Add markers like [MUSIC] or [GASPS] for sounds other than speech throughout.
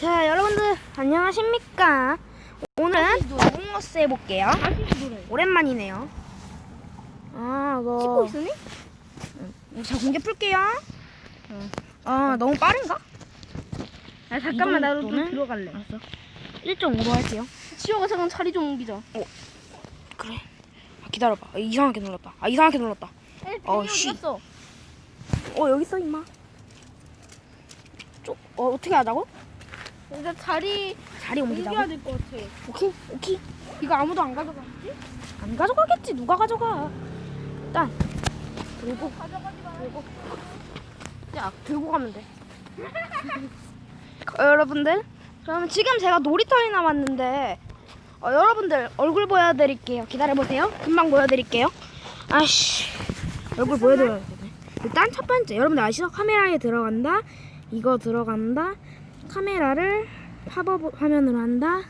자, 여러분들 안녕하십니까? 오늘은 어몽어스 해볼게요. 오랜만이네요. 아, 뭐. 찍고 있으니? 자, 공개 풀게요. 아, 너무 빠른가? 아 잠깐만 나도 좀 들어갈래. 알았어. 1.5로 할게요. 치호가 잠깐 자리 좀 옮기자. 그래. 아, 기다려봐. 아, 이상하게 눌렀다. 아, 이상하게 눌렀다. 어, 어, 씨. 어, 여기 있어, 임마. 쪽, 어, 어떻게 하자고? 일단 자리 자리 옮기자고? 옮겨야 될 것 같아. 오케이, 오케이. 이거 아무도 안 가져갔지? 안 가져가겠지. 누가 가져가. 일단, 들고, 가져가지 마. 들고. 야, 들고 가면 돼. 어, 여러분들, 그럼 지금 제가 놀이터에 나왔는데, 어, 여러분들 얼굴 보여드릴게요. 기다려보세요. 금방 보여드릴게요. 아씨, 얼굴 보여드려야 되네. 일단 첫 번째, 여러분들 아시죠? 카메라에 들어간다. 이거 들어간다. 카메라를 팝업 화면으로 한다.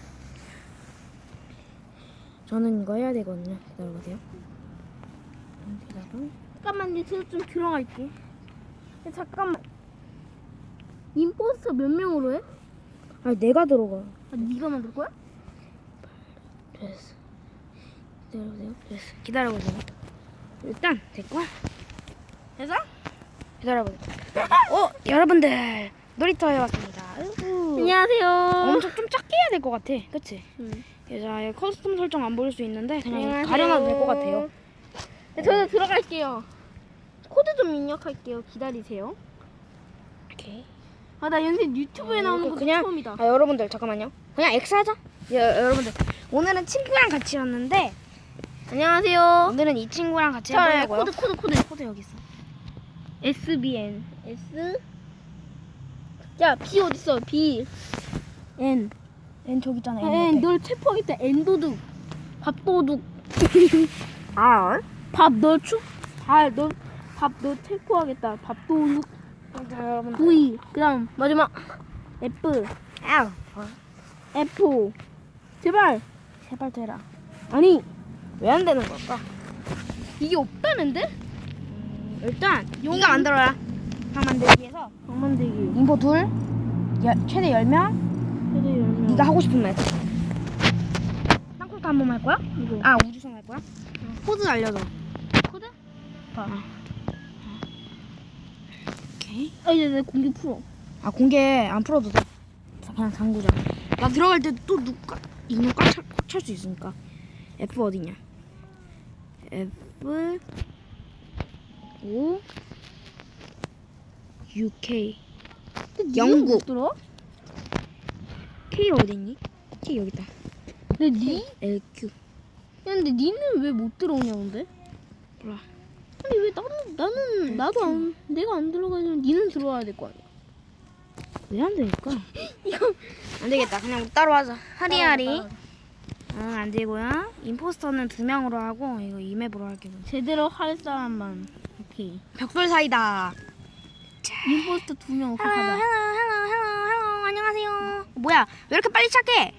저는 이거 해야 되거든요. 기다려보세요. 기다려. 잠깐만 이제 좀 들어갈게. 야, 잠깐만. 임포스터 몇 명으로 해? 아, 내가 들어가. 아, 네가 만들 거야? 됐어. 기다려보세요. 됐어. 기다려보세요. 일단 됐고. 됐어? 기다려보세요. 어, 여러분들 놀이터에 왔습니다. 안녕하세요. 엄청 좀 작게 해야 될 것 같아. 그치? 음. 자, 커스텀 설정 안 보일 수 있는데 그냥 안녕하세요. 가려놔도 될 것 같아요. 네, 저는 들어갈게요. 코드 좀 입력할게요. 기다리세요. 오케이. 아, 나 연세 유튜브에 어, 나오는 거 그냥- 처음이다. 아, 여러분들 잠깐만요. 그냥 X 하자. 여, 여러분들 오늘은 친구랑 같이 왔는데 안녕하세요. 오늘은 이 친구랑 같이 자, 해보려고요. 코드, 코드, 코드. 코드 여기 있어. SBN. S. 야, B 어딨어? B. N. N 저기 있잖아. N N. 옆에. 널 체포하겠다. N 도둑. 밥 도둑. R. 밥널 축. 아, 널밥너 체포하겠다. 밥 도둑. V. 그다음 마지막 F. L. F. 제발. 제발 되라. 아니, 왜 안 되는 걸까? 이게 없다는데? 음, 일단 네가 만들어라. 방 만들기에서? 방 만들기. 인포 둘 열, 최대 10명? 최대 10명. 네가 하고 싶은 말. 땅콩도 한 번 할 거야? 이거. 아 우주선 할 거야? 코드 알려줘. 코드? 봐아. 아, 이제 내 공기 풀어. 아 공개 안 풀어도 돼. 그냥 당구장 나 들어갈 때 또 누가 이놈 꽉찰수 있으니까. F 어디냐? F 5 UK. 영국. 들어? K 어딨니? K 여기 있다. 근데 니? LQ. 야, 근데 니는 왜 못 들어오냐 근데? 몰라. 아니 왜 나는 나는 나도 안 내가 안 들어가면 니는 들어와야 될 거 아니야? 왜 안 되니까? [GASPS] 이거 안 되겠다. 그냥 따로 하자. 하리하리. 응, 어, 안 되고요. 임포스터는 두 명으로 하고 이거 이맵으로 할게요. 제대로 할 사람만. 오케이. 벽돌 사이다. 임포스터 두 명, 오케이, 헬로 가자. 헬로 헬로 헬로 안녕하세요. 뭐야? 왜 이렇게 빨리 시작해?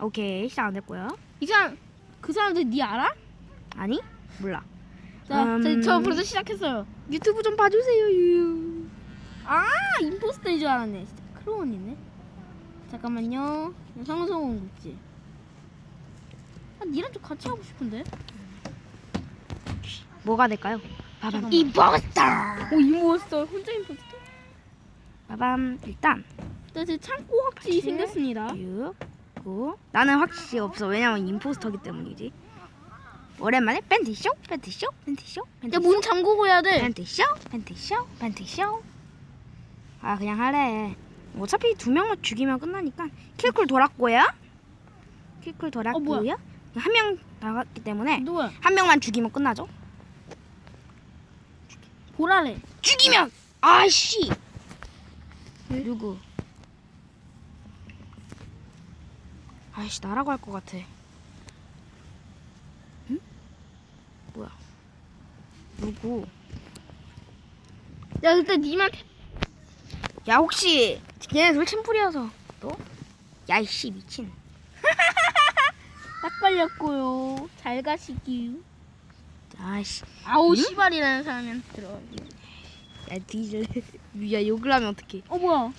오케이 시작 안 됐고요. 이 사람, 그 사람들 니 알아? 아니 몰라. 자, 음. 저, 저 벌써 시작했어요. 유튜브 좀 봐주세요. 유. 아, 임포스터인 줄 알았네. 진짜 크로원이네. 잠깐만요. 상성원 있지. 아, 니랑 좀 같이 하고 싶은데? 뭐가 될까요? 빠밤. 임포스터. 오, 임포스터. 혼자 임포스터? 빠밤 일단 나 지금 창고 확실히 오케이. 생겼습니다. 6, 9. 나는 확실히 없어. 왜냐면 임포스터기 때문이지. 오랜만에 팬티쇼, 팬티쇼, 팬티쇼, 야, 팬티쇼. 문 잠그고 해야 돼. 팬티쇼, 팬티쇼, 팬티쇼. 아 그냥 하래. 어차피 두 명만 죽이면 끝나니까 킬쿨 돌았고요. 킬쿨 돌았고요. 뭐야? 한 명 나갔기 때문에 누구야? 한 명만 죽이면 끝나죠. 보라래. 죽이면 아씨. 누구? 아이씨 나라고 할것 같아. 응? 뭐야? 누구? 야, 그때 니한테 야 혹시 걔네 둘 팀플이어서 또? 야이씨 미친. [LAUGHS] 딱 걸렸고요. 잘 가시기요. 아씨. 아우 응? 씨발이라는 사람한테 들어. 야 뒤질래. 야 욕을 하면 어떡해. 어 뭐야?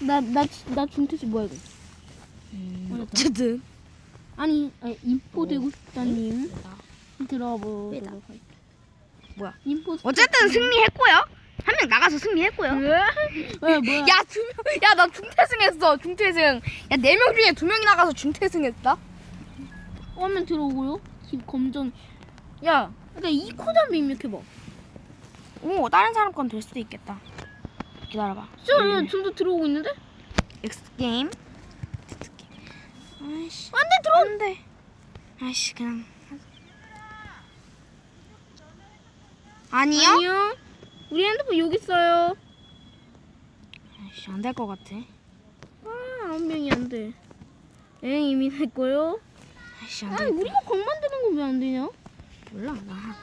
나나나 중퇴지 뭐야 이거? 음, 어쨌든 아니, 인포 어. 되고 싶다님 들어가 보도록 왜다? 할게요. 뭐야? 인포스터. 어쨌든 승리했고요. 한 명 나가서 승리했고요. 왜? 왜 뭐야? [LAUGHS] 야, 두 명, 야, 나 중퇴승했어, 중퇴승. 야, 네 명 중에 두 명이 나가서 중퇴승했다? 화면 들어오고요. 기- 검전. 야, 그러니까 이 코담비 입력해봐. 오, 다른 사람 건 될 수도 있겠다. 기다려봐. 진짜 야, 좀더 들어오고 있는데? X 게임. Z 게임. 아이씨. 안 돼 들어. 안 돼. 아이씨, 그냥. 아니요? 아니요. 우리 핸드폰 여기 있어요. 아이씨, 안 될 것 같아. 아, 아홉 명이 안 돼. 엥 이미 됐고요. 아이씨, 안 아니 돼. 우리가 방 만드는 건 왜 안 되냐? 몰라, 나.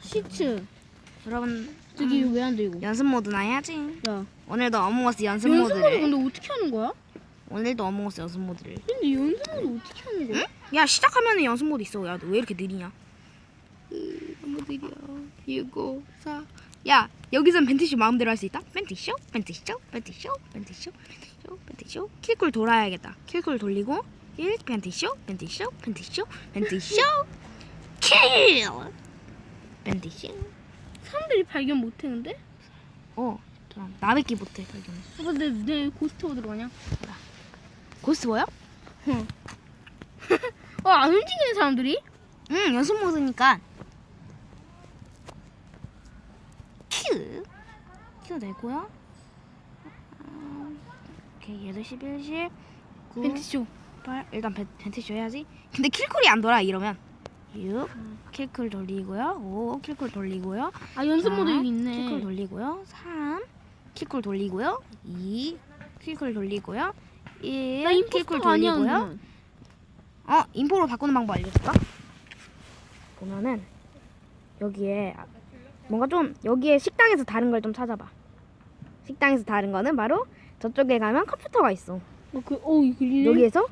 시츠. 여러분, 저기 음, 왜안 돼 이거? 연습 모드나 해야지. 야, 오늘도 어몽어스 연습 연습 모드 모드를. 근데 어떻게 하는 거야? 오늘도 어몽어스 연습 모드를. 근데 연습 모드 어떻게 하는 거야? 야 시작하면 연습 모드 있어. 야 너 왜 이렇게 느리냐? 너무 느려. 6, 5, 4. 야 여기선 벤티쇼 마음대로 할 수 있다. 벤티쇼, 벤티쇼, 벤티쇼, 벤티쇼, 벤티쇼, 벤티쇼. 킬쿨 돌아야겠다. 킬쿨 돌리고 1 벤티쇼, 벤티쇼, 벤티쇼, 벤티쇼. 킬. 벤티쇼. 사람들이 발견 못 했는데? 어. 그럼 나백기 못해 발견. 아, 근데 내 고스트 어디로 가냐? 고스트 뭐야? [LAUGHS] 어, 안 움직이는 사람들이? 응 연습 모드니까. 큐. 큐 내고요. 음, 오케이 8시 1시 9 벤티쇼. 8 일단 벤, 벤티쇼 해야지. 근데 킬쿨이 안 돌아 이러면 6 킬쿨 돌리고요. 5 킬쿨 돌리고요. 아, 연습 사, 모드 여기 킬쿨 있네. 돌리고요. 3 킬쿨 돌리고요. 2 킬쿨 돌리고요. 1 나 킬쿨 임포스터가 아니야, 돌리고요. 근데. 어, 인포로 바꾸는 방법 알려줄까? 보면은 여기에 뭔가 좀 여기에 식당에서 다른 걸 좀 찾아봐. 식당에서 다른 거는 바로 저쪽에 가면 컴퓨터가 있어. 어, 그, 어, 이거 일- 여기에서